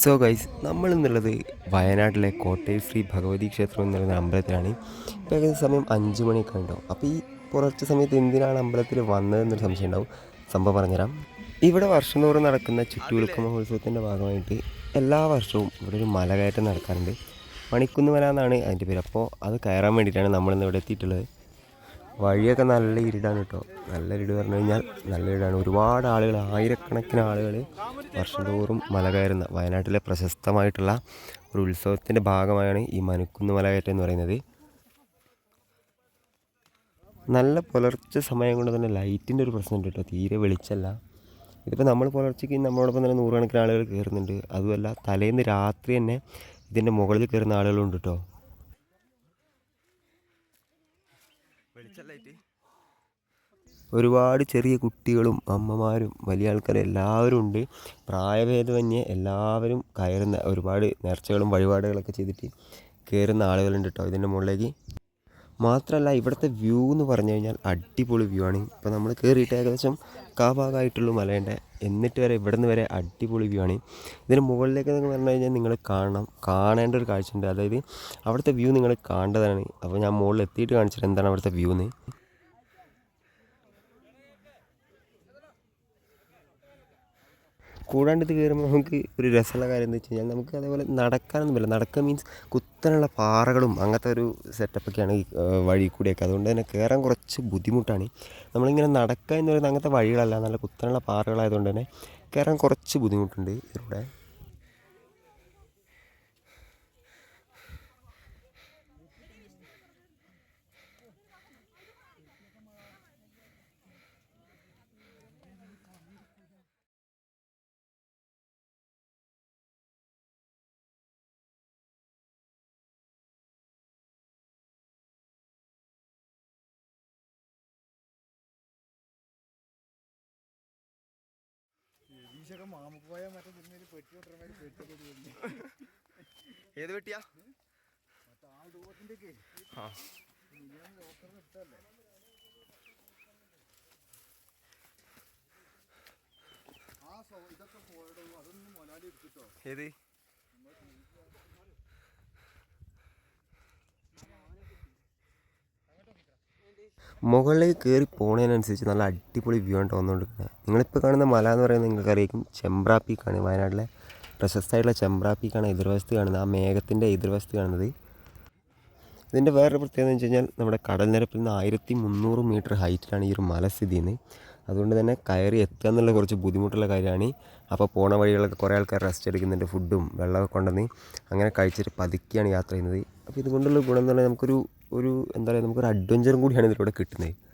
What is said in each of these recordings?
So guys നമ്മൾ എന്നുള്ളത് വയനാട്ടിലെ കോട്ടയം ശ്രീ ഭഗവതി ക്ഷേത്രം എന്ന് പറയുന്ന അമ്പലത്തിലാണ്. ഇപ്പോൾ ഏകദേശം സമയം അഞ്ച് മണിയൊക്കെ ഉണ്ടാവും അപ്പോൾ ഈ പുലർച്ചെ സമയത്ത് എന്തിനാണ് അമ്പലത്തിൽ വന്നതെന്നൊരു സംശയം ഉണ്ടാവും. സംഭവം പറഞ്ഞുതരാം. ഇവിടെ വർഷം തോറും നടക്കുന്ന ചുറ്റുവിളക്ക മഹോത്സവത്തിന്റെ ഭാഗമായിട്ട് എല്ലാ വർഷവും ഇവിടെ ഒരു മലകയറ്റം നടക്കാറുണ്ട്. മണിക്കുന്ന് മല എന്നാണ് അതിന്റെ പേര്. അപ്പോൾ അത് കയറാൻ വേണ്ടിയിട്ടാണ് നമ്മളിന്ന് ഇവിടെ എത്തിയിട്ടുള്ളത്. വഴിയൊക്കെ നല്ല ഇരുടാണ് കേട്ടോ. നല്ല ഇരുട് പറഞ്ഞു കഴിഞ്ഞാൽ നല്ല ഇരുടാണ്. ഒരുപാട് ആളുകൾ ആയിരക്കണക്കിന് ആളുകൾ വർഷം തോറും മല കയറുന്ന വയനാട്ടിലെ പ്രശസ്തമായിട്ടുള്ള ഒരു ഉത്സവത്തിന്റെ ഭാഗമായാണ് ഈ മനുക്കുന്ന് മലകയറ്റം എന്ന് പറയുന്നത്. നല്ല പുലർച്ചെ സമയം കൊണ്ട് തന്നെ ലൈറ്റിന്റെ ഒരു പ്രശ്നമുണ്ട് കേട്ടോ. തീരെ വെളിച്ചല്ല. ഇതിപ്പോൾ നമ്മൾ പുലർച്ചയ്ക്ക് നമ്മളോടൊപ്പം തന്നെ നൂറുകണക്കിന് ആളുകൾ കയറുന്നുണ്ട്. അതുമല്ല തലേന്ന് രാത്രി തന്നെ ഇതിന്റെ മുകളിൽ കയറുന്ന ആളുകളുണ്ട് കേട്ടോ. ഒരുപാട് ചെറിയ കുട്ടികളും അമ്മമാരും വലിയ ആൾക്കാരും എല്ലാവരും ഉണ്ട്. പ്രായഭേദമന്യേ എല്ലാവരും കയറുന്ന ഒരുപാട് നേർച്ചകളും വഴിപാടുകളൊക്കെ ചെയ്തിട്ട് കയറുന്ന ആളുകളുണ്ട് കേട്ടോ ഇതിന്റെ മുകളിലേക്ക്. മാത്രമല്ല ഇവിടുത്തെ വ്യൂ എന്ന് പറഞ്ഞു കഴിഞ്ഞാൽ അടിപൊളി വ്യൂ ആണ്. ഇപ്പോൾ നമ്മൾ കയറിയിട്ട് ഏകദേശം കാഭാഗമായിട്ടുള്ളൂ മലേന്റെ എന്നിട്ട് വരെ ഇവിടെ നിന്ന് വരെ അടിപൊളി വ്യൂ ആണ്. ഇതിന് മുകളിലേക്ക് എന്ന് പറഞ്ഞു കഴിഞ്ഞാൽ നിങ്ങൾ കാണണം. കാണേണ്ട ഒരു കാഴ്ചയുണ്ട്. അതായത് അവിടുത്തെ വ്യൂ നിങ്ങൾ കാണേണ്ടതാണ്. അപ്പോൾ ഞാൻ മുകളിൽ എത്തിയിട്ട് കാണിച്ചിട്ട് എന്താണ് അവിടുത്തെ വ്യൂ എന്ന്. കൂടാണ്ട് ഇത് കയറുമ്പോൾ നമുക്ക് ഒരു രസമുള്ള കാര്യം എന്ന് വെച്ച് കഴിഞ്ഞാൽ നമുക്ക് അതേപോലെ നടക്കാനൊന്നും പറ്റില്ല. നടക്കുക മീൻസ് കുത്തനുള്ള പാറകളും അങ്ങനത്തെ ഒരു സെറ്റപ്പൊക്കെയാണ് ഈ വഴി കൂടിയൊക്കെ. അതുകൊണ്ട് തന്നെ കയറാൻ കുറച്ച് ബുദ്ധിമുട്ടാണ്. നമ്മളിങ്ങനെ നടക്കുക എന്ന് പറയുന്നത് അങ്ങനത്തെ വഴികളല്ല. നല്ല കുത്തനുള്ള പാറകളായതുകൊണ്ട് തന്നെ കയറാൻ കുറച്ച് ബുദ്ധിമുട്ടുണ്ട് ഇതിലൂടെ ഈശൊക്കെ മാമുക്ക് പോയാൽ മറ്റേ ഇതിന്മേൽ പെട്ടി കൊണ്ടുവരുന്ന പെട്ടിയൊക്കെ ഇടുന്നു. ഏത് വെട്ടിയാ മറ്റേ ആ ലോക്കറിന് ഇട്ടല്ലേ ആ സോ ഇതൊക്കെ പോയടോ അതൊന്നും മൊലാലി എടുത്തിട്ടോ? ഏത്? മുകളിലേക്ക് കയറി പോണതിനനുസരിച്ച് നല്ല അടിപൊളി വ്യൂ ആണ് തോന്നുകൊണ്ടിരിക്കുന്നത് നിങ്ങളിപ്പോൾ കാണുന്ന മല എന്ന് പറയുന്നത് നിങ്ങൾക്ക് അറിയിക്കും ചെമ്പ്രാ പീക്കാണ് വയനാട്ടിലെ പ്രശസ്തമായിട്ടുള്ള ചെമ്പ്രാ പീക്കാണ് എതിർവശത്ത് കാണുന്നത്. ആ മേഘത്തിന്റെ എതിർവശത്ത് കാണുന്നത്. ഇതിന്റെ വേറൊരു പ്രത്യേകത എന്ന് വെച്ച് കഴിഞ്ഞാൽ നമ്മുടെ കടൽ നിരപ്പിൽ നിന്ന് ആയിരത്തി മുന്നൂറ് മീറ്റർ ഹൈറ്റിലാണ് ഈ ഒരു മല സ്ഥിതി ചെയ്യുന്നത്. അതുകൊണ്ട് തന്നെ കയറി എത്തുക എന്നുള്ള കുറച്ച് ബുദ്ധിമുട്ടുള്ള കാര്യമാണ്. അപ്പോൾ പോണ വഴികളൊക്കെ കുറേ ആൾക്കാർ റെസ്റ്റ് എടുക്കുന്നുണ്ട് ഫുഡും വെള്ളമൊക്കെ കൊണ്ടുവന്ന് അങ്ങനെ കഴിച്ചിട്ട് പതുക്കിയാണ് യാത്ര ചെയ്യുന്നത്. അപ്പോൾ ഇതുകൊണ്ടുള്ള ഗുണം എന്ന് പറഞ്ഞാൽ നമുക്കൊരു ഒരു എന്താ പറയുക നമുക്കൊരു അഡ്വഞ്ചറും കൂടിയാണ് ഇതിലൂടെ കിട്ടുന്നത്.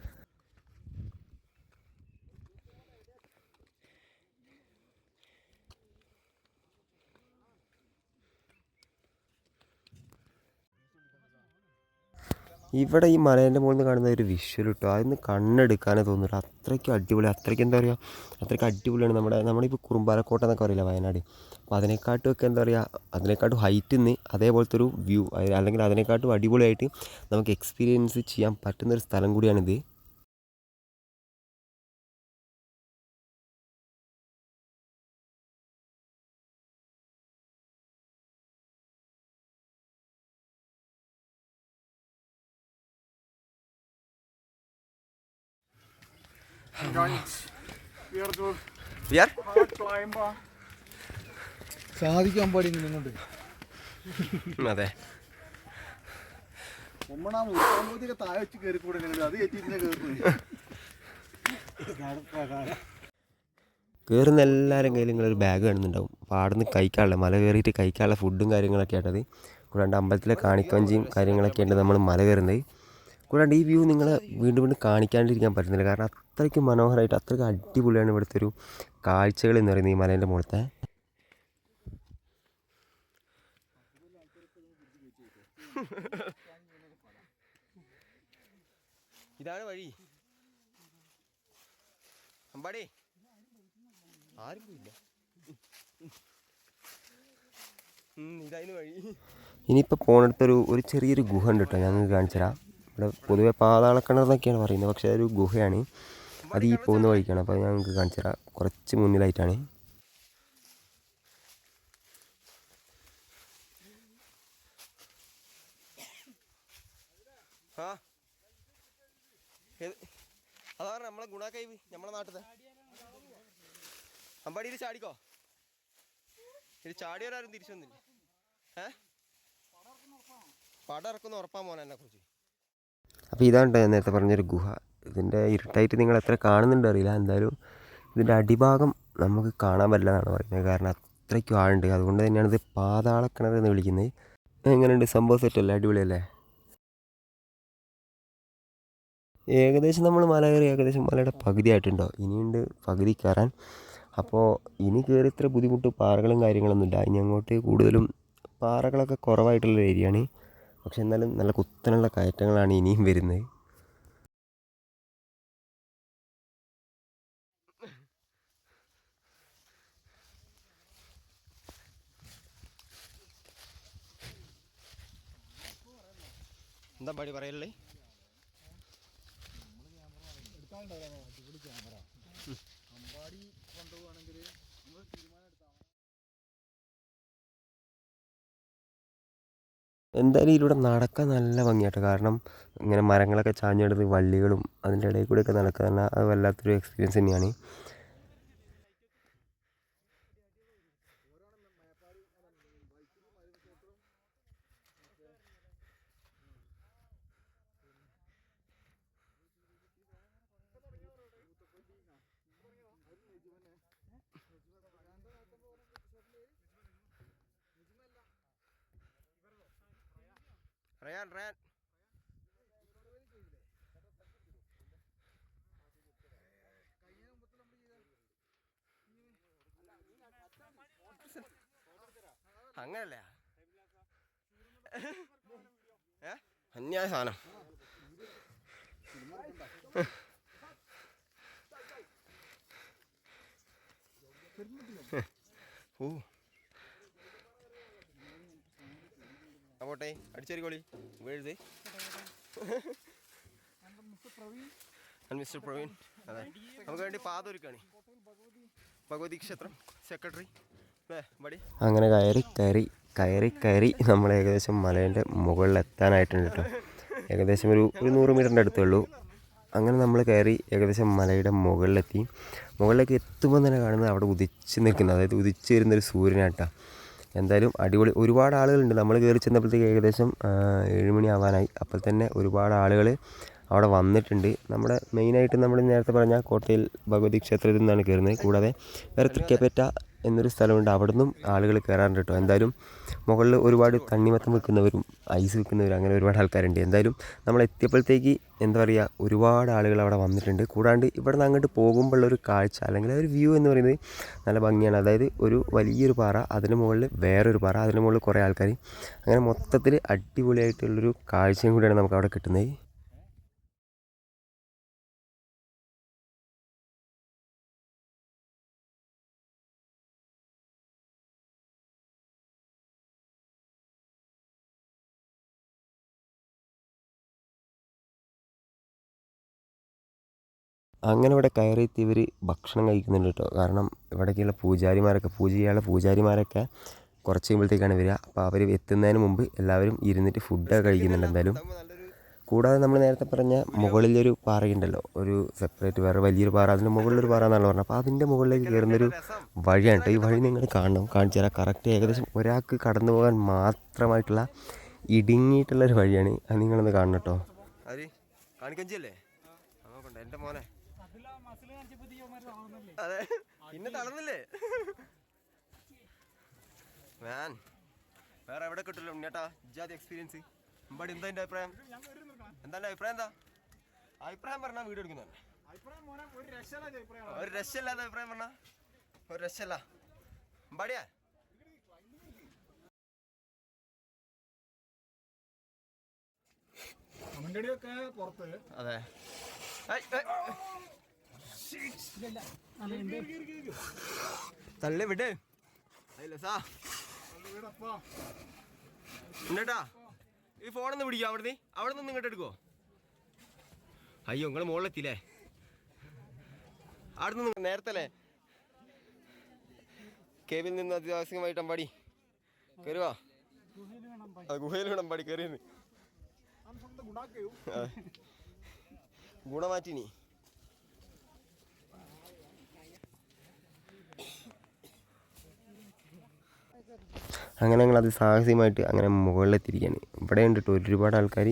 ഇവിടെ ഈ മലേന്റെ മുകളിൽ നിന്ന് കാണുന്ന ഒരു വിഷ്വൽ കിട്ടും അതിന് കണ്ണെടുക്കാനേ തോന്നില്ല അത്രയ്ക്ക് അടിപൊളി അത്രയ്ക്ക് എന്താ പറയുക അത്രയ്ക്ക് അടിപൊളിയാണ് നമ്മുടെ നമ്മളിപ്പോൾ കുറുമ്പാലക്കോട്ട എന്നൊക്കെ പറയില്ല വയനാട്. അപ്പോൾ അതിനെക്കാട്ടും ഒക്കെ എന്താ പറയുക അതിനെക്കാട്ടും ഹൈറ്റിൽ നിന്ന് അതേപോലത്തെ ഒരു വ്യൂ അല്ലെങ്കിൽ അതിനെക്കാട്ടും അടിപൊളിയായിട്ട് നമുക്ക് എക്സ്പീരിയൻസ് ചെയ്യാൻ പറ്റുന്ന ഒരു സ്ഥലം കൂടിയാണിത്. സാധിക്കാൻ പാടി നിന്നുകൊണ്ട് അതെ. ഉമ്മണ മുറുക്കാമ്പൂത്തിയൊക്കെ താഴെ വെച്ച് കയറിക്കൂടെ നിങ്ങൾ അത് കയറുന്നു കയറുന്ന എല്ലാവരും കയ്യിൽ നിങ്ങളൊരു ബാഗ് കാണുന്നുണ്ടാവും. അപ്പോൾ അവിടെ നിന്ന് കഴിക്കാനുള്ള മല കയറിയിട്ട് കഴിക്കാനുള്ള ഫുഡും കാര്യങ്ങളൊക്കെ ആയിട്ടത്. കൂടാണ്ട് അമ്പലത്തിലെ കാണിക്കവഞ്ചിയും കാര്യങ്ങളൊക്കെ ഉണ്ട് നമ്മൾ മല കയറുന്നത്. കൂടാണ്ട് ഈ വ്യൂ നിങ്ങളെ വീണ്ടും വീണ്ടും കാണിക്കാണ്ടിരിക്കാൻ പറ്റുന്നില്ല കാരണം അത്രയ്ക്ക് മനോഹരമായിട്ട് അത്രയ്ക്ക് അടിപൊളിയാണ് ഇവിടുത്തെ ഒരു കാഴ്ചകൾ എന്ന് പറയുന്നത് ഈ മലേന്റെ മുകളത്തെ ഇതാണ് വഴി അമ്പാടി ആരും പോയില്ല ഇനിയിപ്പോൾ പോണിടത്തൊരു ഒരു ചെറിയൊരു ഗുഹ ഉണ്ട് കേട്ടോ ഞാൻ കാണിച്ചു തരാം ഇവിടെ പൊതുവെ പാതാളക്കിണർന്നൊക്കെയാണ് പറയുന്നത്. പക്ഷേ അതൊരു ഗുഹയാണ്. അത് ഈ പോകുന്ന വഴിക്കാണ്. അപ്പോൾ ഞാൻ നിങ്ങൾക്ക് കാണിച്ചു തരാം. കുറച്ച് മുന്നിലായിട്ടാണ്. അതാ പറഞ്ഞ നമ്മളെ ഗുണാക്കൈ നമ്മളെ നാട്ടിലത്തെ അമ്പാടിയിൽ ചാടിക്കോ? ഇത് ചാടിയവരാരും തിരിച്ചു വന്നില്ല? ഏ? പടം ഇറക്കുന്ന ഉറപ്പാ മോനെ എന്നെ കുറിച്ച് അപ്പോൾ ഇതാണ് ഞാൻ നേരത്തെ പറഞ്ഞൊരു ഗുഹ. ഇതിന്റെ ഇരുട്ടായിട്ട് നിങ്ങൾ എത്ര കാണുന്നുണ്ട് അറിയില്ല. എന്തായാലും ഇതിന്റെ അടിഭാഗം നമുക്ക് കാണാൻ പറ്റില്ലെന്നാണ് പറയുന്നത്. കാരണം അത്രയ്ക്കും ആഴുണ്ട് അതുകൊണ്ട് തന്നെയാണ് ഇത് പാതാളക്കിണർ എന്ന് വിളിക്കുന്നത്. എങ്ങനെയുണ്ട്? സംഭവം സെറ്റല്ലേ അടിപൊളിയല്ലേ? ഏകദേശം നമ്മൾ മല കയറി ഏകദേശം മലയുടെ പകുതി ആയിട്ടുണ്ടോ? ഇനിയുണ്ട് പകുതി കയറാൻ. അപ്പോൾ ഇനി കയറി ഇത്ര ബുദ്ധിമുട്ട് പാറകളും കാര്യങ്ങളൊന്നും ഇല്ല. ഇനി അങ്ങോട്ട് കൂടുതലും പാറകളൊക്കെ കുറവായിട്ടുള്ള ഏരിയയാണ്. പക്ഷെ എന്നാലും നല്ല കുത്തനുള്ള കയറ്റങ്ങളാണ് ഇനിയും വരുന്നത്. എന്താ പടി പറയല്ലേ എന്തായാലും ഇതിലൂടെ നടക്കാൻ നല്ല ഭംഗിയാട്ടോ. കാരണം ഇങ്ങനെ മരങ്ങളൊക്കെ ചാഞ്ഞെടുത്ത് വള്ളികളും അതിന്റെ ഇടയിൽ കൂടെയൊക്കെ നടക്കുക പറഞ്ഞാൽ അത് വല്ലാത്തൊരു എക്സ്പീരിയൻസ് തന്നെയാണ്. റയാൻ റയാൻ അങ്ങനല്ല? അന്യായ സാധനം. ഓ. പോട്ടെ അടിച്ചേരിക്കോളി. വീഴുത് മിസ്റ്റർ പ്രവീൺ. അതെ. നമുക്ക് വേണ്ടി പാത ഒരുക്കാണ്. ഭഗവതി ക്ഷേത്രം സെക്രട്ടറി അങ്ങനെ കയറി കയറി കയറി കയറി നമ്മൾ ഏകദേശം മലേന്റെ മുകളിൽ എത്താനായിട്ടുണ്ട് കേട്ടോ. ഏകദേശം ഒരു ഒരു നൂറ് മീറ്ററിന്റെ അടുത്തേ ഉള്ളൂ. അങ്ങനെ നമ്മൾ കയറി ഏകദേശം മലയുടെ മുകളിലെത്തി. മുകളിലേക്ക് എത്തുമ്പോൾ തന്നെ കാണുന്നത് അവിടെ ഉദിച്ച് നിൽക്കുന്നത് അതായത് ഉദിച്ച് വരുന്നൊരു സൂര്യനാട്ടാ എന്തായാലും അടിപൊളി ഒരുപാട് ആളുകളുണ്ട്. നമ്മൾ കയറി ചെന്നപ്പോഴത്തേക്ക് ഏകദേശം ഏഴുമണി മണി ആവാനായി അപ്പോൾ തന്നെ ഒരുപാട് ആളുകൾ അവിടെ വന്നിട്ടുണ്ട്. നമ്മുടെ മെയിനായിട്ട് നമ്മൾ നേരത്തെ പറഞ്ഞ കോട്ടയിൽ ഭഗവതി ക്ഷേത്രത്തിൽ നിന്നാണ് കയറുന്നത്. കൂടാതെ വേറെ തൃക്കേപ്പറ്റ എന്നൊരു സ്ഥലമുണ്ട്. അവിടെ നിന്നും ആളുകൾ കയറാറുണ്ട് കേട്ടോ. എന്തായാലും മുകളിൽ ഒരുപാട് തണ്ണിമത്തം വിൽക്കുന്നവരും ഐസ് വിൽക്കുന്നവരും അങ്ങനെ ഒരുപാട് ആൾക്കാരുണ്ട്. എന്തായാലും നമ്മൾ എത്തിയപ്പോഴത്തേക്ക് എന്താ പറയുക ഒരുപാട് ആളുകൾ അവിടെ വന്നിട്ടുണ്ട്. കൂടാണ്ട് ഇവിടെ നിന്ന് അങ്ങോട്ട് പോകുമ്പോഴുള്ള ഒരു കാഴ്ച അല്ലെങ്കിൽ ഒരു വ്യൂ എന്ന് പറയുന്നത് നല്ല ഭംഗിയാണ്. അതായത് ഒരു വലിയൊരു പാറ അതിന് മുകളിൽ വേറൊരു പാറ അതിന് മുകളിൽ കുറേ ആൾക്കാർ അങ്ങനെ മൊത്തത്തിൽ അടിപൊളിയായിട്ടുള്ളൊരു കാഴ്ചയും കൂടിയാണ് നമുക്ക് അവിടെ കിട്ടുന്നത്. അങ്ങനെ ഇവിടെ കയറിയെത്തി ഇവർ ഭക്ഷണം കഴിക്കുന്നുണ്ട് കേട്ടോ. കാരണം ഇവിടേക്കുള്ള പൂജാരിമാരൊക്കെ പൂജ ചെയ്യാനുള്ള പൂജാരിമാരൊക്കെ കുറച്ച് കഴിയുമ്പോഴത്തേക്കാണ് വരിക. അപ്പോൾ അവർ എത്തുന്നതിന് മുമ്പ് എല്ലാവരും ഇരുന്നിട്ട് ഫുഡൊക്കെ കഴിക്കുന്നുണ്ട് എന്തായാലും. കൂടാതെ നമ്മൾ നേരത്തെ പറഞ്ഞ മുകളിലൊരു പാറയുണ്ടല്ലോ ഒരു സെപ്പറേറ്റ് വേറെ വലിയൊരു പാറ. അതിന്റെ മുകളിലൊരു പാറ എന്നാണ് പറഞ്ഞത്. അപ്പോൾ അതിന്റെ മുകളിലേക്ക് കയറുന്നൊരു വഴിയാണ് ഈ വഴി നിങ്ങൾ കാണണം കാണിച്ചു തരാം. കറക്റ്റ് ഏകദേശം ഒരാൾക്ക് കടന്നു പോകാൻ മാത്രമായിട്ടുള്ള ഇടുങ്ങിയിട്ടുള്ളൊരു വഴിയാണ്. അത് നിങ്ങളൊന്ന് കാണണം കേട്ടോ. കാണിക്കഞ്ചിയല്ലേ? എന്റെ മോനെ. അതെ. പിന്നെ തളർന്നില്ലേ? മാൻ വേറെ എവിടെ കിട്ടില്ല ഉണ്ണിയേട്ടാ? ഇജാതി എക്സ്പീരിയൻസ് അമ്പാടി എന്താ എന്റെ അഭിപ്രായം? എന്താ അഭിപ്രായം എന്താ? അഭിപ്രായം പറഞ്ഞാൽ വീഡിയോ എടുക്കുന്നതന്നെ ഒരു രക്ഷയില്ലാത്ത അഭിപ്രായം പറഞ്ഞാ? ഒരു രക്ഷയില്ല. പുറത്ത്. അതെ. തള്ളി വിട്. അതിലസാ ഉണ്ടട്ടാ ഈ ഫോണൊന്ന് പിടിക്കോ അവിടുന്ന്. അവിടെ നിന്ന് ഇങ്ങോട്ട് എടുക്കോ അയ്യോ നിങ്ങൾ മുകളിലെത്തിയില്ലേ അവിടെ നിന്ന് നേരത്തെ കേവിൽ നിന്ന് അത്യാവശ്യമായിട്ട് അമ്പാടി. കയറുവാ ഗുഹയിൽ വേണം അമ്പാടി കയറിയെന്ന് ഗുണമാറ്റിനി. അങ്ങനെ ഞങ്ങൾ അത് സാഹസികമായിട്ട് അങ്ങനെ മുകളിലെത്തിയിരിക്കുകയാണ്. ഇവിടെ ഉണ്ട് ഒരുപാട് ആൾക്കാർ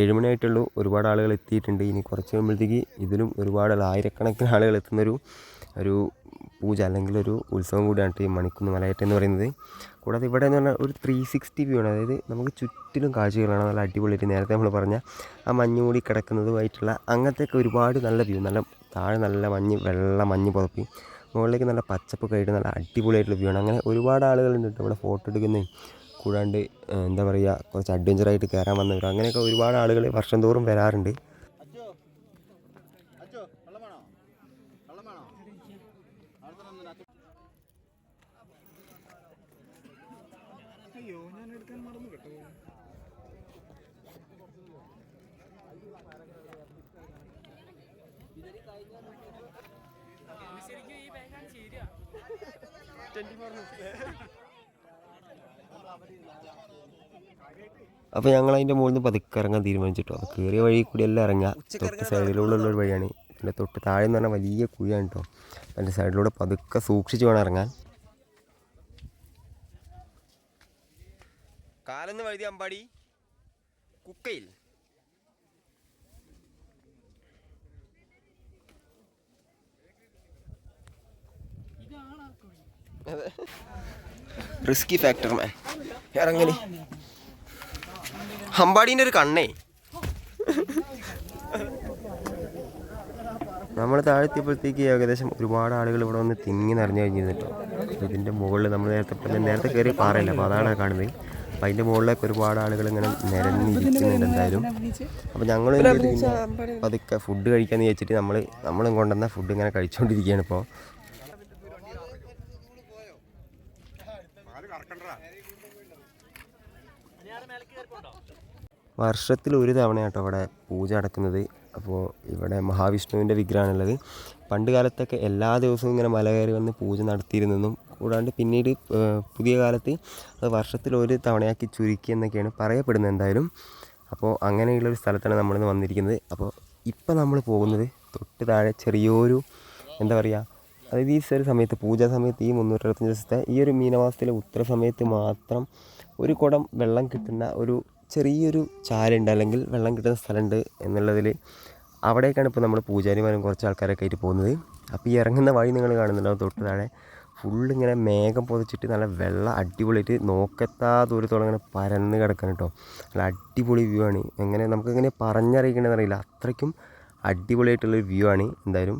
ഏഴുമണിയായിട്ടുള്ളൂ. ഒരുപാട് ആളുകൾ എത്തിയിട്ടുണ്ട്. ഇനി കുറച്ച് കഴിയുമ്പോഴത്തേക്ക് ഇതിലും ഒരുപാട് ആയിരക്കണക്കിന് ആളുകൾ എത്തുന്നൊരു ഒരു പൂജ അല്ലെങ്കിൽ ഒരു ഉത്സവം കൂടിയാണ് ഈ മണിക്കുന്ന് മലയേറ്റം എന്ന് പറയുന്നത്. കൂടാതെ ഇവിടെ എന്ന് പറഞ്ഞാൽ ഒരു ത്രീ സിക്സ്റ്റി വ്യൂ ആണ്. അതായത് നമുക്ക് ചുറ്റിലും കാഴ്ചകളാണ് നല്ല അടിപൊളിയായിട്ട് നേരത്തെ നമ്മൾ പറഞ്ഞ ആ മഞ്ഞ് മൂടി കിടക്കുന്നതുമായിട്ടുള്ള അങ്ങനത്തെയൊക്കെ ഒരുപാട് നല്ല വ്യൂ നല്ല താഴെ നല്ല മഞ്ഞ് വെള്ള മഞ്ഞ് പുതപ്പി. മുകളിലേക്ക് നല്ല പച്ചപ്പ് ആയിട്ട് നല്ല അടിപൊളിയായിട്ടുള്ള വ്യൂ ആണ്. അങ്ങനെ ഒരുപാട് ആളുകളുണ്ട് കേട്ടോ ഇവിടെ ഫോട്ടോ എടുക്കുന്നതും കൂടാണ്ട് എന്താ പറയുക കുറച്ച് അഡ്വഞ്ചറായിട്ട് കയറാൻ വന്നവർ അങ്ങനെയൊക്കെ ഒരുപാട് ആളുകൾ വർഷം തോറും വരാറുണ്ട്. അജ്ജോ വെള്ളം വേണോ വെള്ളം വേണോ മറന്നു കേട്ടോ അപ്പോൾ ഞങ്ങൾ അതിന്റെ മുകളിൽ നിന്ന് പതുക്കെ ഇറങ്ങാൻ തീരുമാനിച്ചിട്ടോ. അപ്പോൾ കയറിയ വഴി കൂടി എല്ലാം ഇറങ്ങുക തൊട്ട് സൈഡിലൂടെ ഉള്ള ഒരു വഴിയാണ്. പിന്നെ തൊട്ട് താഴെ എന്ന് പറഞ്ഞാൽ വലിയ കുഴിയാണ് കേട്ടോ അതിന്റെ സൈഡിലൂടെ പതുക്കെ സൂക്ഷിച്ച് വേണം ഇറങ്ങാൻ. കാലെന്ന് വഴുതി അമ്പാടി. കുക്കയിൽ. റിസ്കി ഫാക്ടർ മാൻ ഇറങ്ങലി. ഹമ്പാടീന്റെ ഒരു കണ്ണേ. നമ്മൾ താഴെത്തിയപ്പോഴത്തേക്ക് ഏകദേശം ഒരുപാട് ആളുകൾ ഇവിടെ വന്ന് തിങ്ങി നിറഞ്ഞു കഴിഞ്ഞിരുന്നു കേട്ടോ ഇതിന്റെ മുകളിൽ നമ്മൾ നേരത്തെ നേരത്തെ കയറി പാറയില്ല? അപ്പോൾ അതാണ് കാണുന്നത്. അപ്പം അതിന്റെ മുകളിലേക്ക് ഒരുപാട് ആളുകൾ ഇങ്ങനെ നിരന്നിരിക്കുന്നുണ്ട് എന്തായാലും. അപ്പോൾ ഞങ്ങൾ പതുക്കെ ഫുഡ് കഴിക്കാമെന്ന് വിചാരിച്ചിട്ട് നമ്മൾ നമ്മളും കൊണ്ടുവന്ന ഫുഡ് ഇങ്ങനെ കഴിച്ചുകൊണ്ടിരിക്കുകയാണ് ഇപ്പോൾ വർഷത്തിൽ ഒരു തവണയാട്ടോ അവിടെ പൂജ നടക്കുന്നത്. അപ്പോൾ ഇവിടെ മഹാവിഷ്ണുവിന്റെ വിഗ്രഹമാണുള്ളത്. പണ്ട് കാലത്തൊക്കെ എല്ലാ ദിവസവും ഇങ്ങനെ മല കയറി വന്ന് പൂജ നടത്തിയിരുന്നെന്നും കൂടാണ്ട് പിന്നീട് പുതിയ കാലത്ത് അത് വർഷത്തിൽ ഒരു തവണയാക്കി ചുരുക്കി എന്നൊക്കെയാണ് പറയപ്പെടുന്നത് എന്തായാലും. അപ്പോൾ അങ്ങനെയുള്ള ഒരു സ്ഥലത്താണ് നമ്മളിന്ന് വന്നിരിക്കുന്നത്. അപ്പോൾ ഇപ്പം നമ്മൾ പോകുന്നത് തൊട്ട് താഴെ ചെറിയൊരു എന്താ പറയുക അതായത് ഈ ഒരു സമയത്ത് പൂജാ സമയത്ത് ഈ മുന്നൂറ്ററുപത്തഞ്ച് ദിവസത്തെ ഈ ഒരു മീനമാസത്തിലെ ഉത്തര സമയത്ത് മാത്രം ഒരു കുടം വെള്ളം കിട്ടുന്ന ഒരു ചെറിയൊരു ചാലുണ്ട് അല്ലെങ്കിൽ വെള്ളം കിട്ടുന്ന സ്ഥലമുണ്ട് എന്നുള്ളതിൽ അവിടേക്കാണ് ഇപ്പോൾ നമ്മൾ പൂജാരിമാരും കുറച്ച് ആൾക്കാരൊക്കെ ആയിട്ട് പോകുന്നത്. അപ്പോൾ ഈ ഇറങ്ങുന്ന വഴി നിങ്ങൾ കാണുന്നുണ്ടാവും തൊട്ട് താഴെ ഫുള്ള് ഇങ്ങനെ മേഘം പൊതിച്ചിട്ട് നല്ല വെള്ളം അടിപൊളിയായിട്ട് നോക്കത്താ ദൂരത്തോളം ഇങ്ങനെ പരന്ന് കിടക്കണം കേട്ടോ. നല്ല അടിപൊളി വ്യൂ ആണ്. എങ്ങനെ നമുക്കിങ്ങനെ പറഞ്ഞറിയിക്കണമെന്നറിയില്ല അത്രയ്ക്കും അടിപൊളിയായിട്ടുള്ളൊരു വ്യൂ ആണ്. എന്തായാലും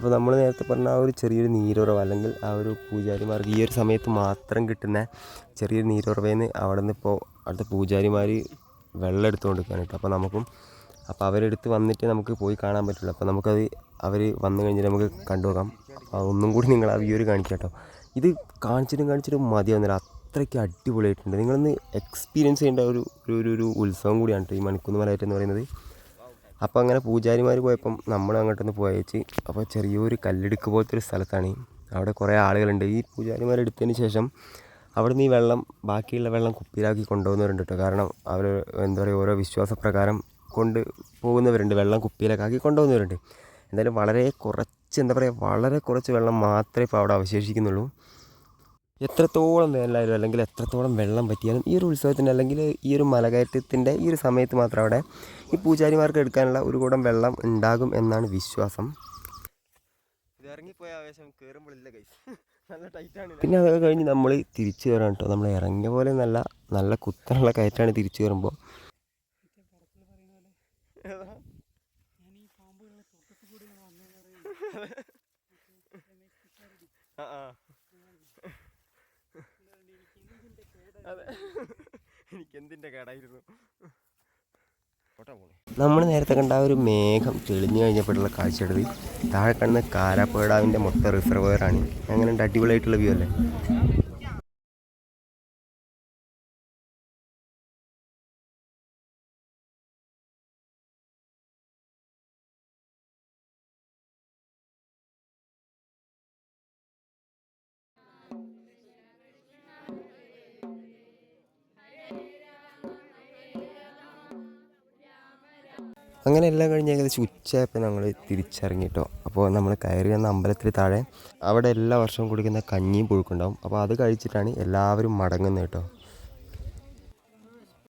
അപ്പോൾ നമ്മൾ നേരത്തെ പറഞ്ഞ ആ ഒരു ചെറിയൊരു നീരുറവ് അല്ലെങ്കിൽ ആ ഒരു പൂജാരിമാർക്ക് ഈ ഒരു സമയത്ത് മാത്രം കിട്ടുന്ന ചെറിയൊരു നീരുറവേന്ന് അവിടെ നിന്ന് ഇപ്പോൾ അവിടുത്തെ പൂജാരിമാർ വെള്ളം എടുത്തുകൊണ്ട് നിൽക്കുകയാണ് അപ്പോൾ നമുക്കും അപ്പോൾ അവരെടുത്ത് വന്നിട്ട് നമുക്ക് പോയി കാണാൻ പറ്റുള്ളൂ. അപ്പോൾ നമുക്കത് അവർ വന്നു കഴിഞ്ഞാൽ നമുക്ക് കണ്ടുപോകാം അപ്പോൾ ഒന്നും കൂടി നിങ്ങൾ ആ വ്യൂ കാണിക്കാം കേട്ടോ. ഇത് കാണിച്ചിട്ടും കാണിച്ചിട്ടും മതിയാവുന്നില്ല. അത്രയ്ക്ക് അടിപൊളിയായിട്ടുണ്ട്. നിങ്ങളൊന്ന് എക്സ്പീരിയൻസ് ചെയ്യേണ്ട ഒരു ഒരു ഒരു ഉത്സവം കൂടിയാണ് ഈ മണിക്കുന്ന് മലയാറ്റം എന്ന് പറയുന്നത്. അപ്പോൾ അങ്ങനെ പൂജാരിമാർ പോയപ്പം നമ്മൾ അങ്ങോട്ടൊന്ന് പോയച്ച് അപ്പോൾ ചെറിയൊരു കല്ലെടുക്ക് പോലത്തെ ഒരു സ്ഥലത്താണ്. അവിടെ കുറേ ആളുകളുണ്ട്. ഈ പൂജാരിമാർ എടുത്തതിന് ശേഷം അവിടെ നിന്ന് ഈ വെള്ളം ബാക്കിയുള്ള വെള്ളം കുപ്പിയിലാക്കി കൊണ്ടുപോകുന്നവരുണ്ട് കേട്ടോ കാരണം അവർ എന്താ പറയുക ഓരോ വിശ്വാസപ്രകാരം കൊണ്ട് പോകുന്നവരുണ്ട്. വെള്ളം കുപ്പിയിലൊക്കെ ആക്കി കൊണ്ടുപോകുന്നവരുണ്ട്. എന്തായാലും വളരെ കുറച്ച് എന്താ പറയുക വളരെ കുറച്ച് വെള്ളം മാത്രമേ ഇപ്പോൾ അവിടെ അവശേഷിക്കുന്നുള്ളൂ. എത്രത്തോളം വേനലായാലും അല്ലെങ്കിൽ എത്രത്തോളം വെള്ളം പറ്റിയാലും ഈ ഒരു ഉത്സവത്തിന്റെ അല്ലെങ്കിൽ ഈ ഒരു മലകയറ്റത്തിന്റെ ഈ ഒരു സമയത്ത് മാത്രം അവിടെ ഈ പൂജാരിമാർക്ക് എടുക്കാനുള്ള ഒരു കൂടം വെള്ളം ഉണ്ടാകും എന്നാണ് വിശ്വാസം. ഇറങ്ങിപ്പോയ ആവേശം കയറുമ്പോഴില്ല കൈസ് നല്ല ടൈറ്റാണ് പിന്നെ അതൊക്കെ കഴിഞ്ഞ് നമ്മൾ തിരിച്ചു കയറാൻ കേട്ടോ നമ്മൾ ഇറങ്ങിയ പോലെ നല്ല നല്ല കുത്തനുള്ള കയറ്റാണ് തിരിച്ചു കയറുമ്പോൾ അതെ. എനിക്ക് എന്തിന്റെ കേടായിരുന്നു നമ്മൾ നേരത്തെ കണ്ട ആ ഒരു മേഘം തെളിഞ്ഞു കഴിഞ്ഞപ്പോഴുള്ള കാഴ്ചയെടുത്ത് താഴെ കാണുന്ന കാരാപ്പേടാവിന്റെ മൊത്തം റിസർവയറാണ് അങ്ങനെ അടിപൊളിയായിട്ടുള്ള വ്യൂ അല്ലേ? അങ്ങനെ എല്ലാം കഴിഞ്ഞ് ഏകദേശം ഉച്ചയായപ്പോൾ ഞങ്ങൾ തിരിച്ചിറങ്ങി കേട്ടോ അപ്പോൾ നമ്മൾ കയറി വന്ന അമ്പലത്തിൽ താഴെ അവിടെ എല്ലാ വർഷവും കുടിക്കുന്ന കഞ്ഞിയും പുഴുക്കുണ്ടാവും. അപ്പോൾ അത് കഴിച്ചിട്ടാണ് എല്ലാവരും മടങ്ങുന്നത് കേട്ടോ.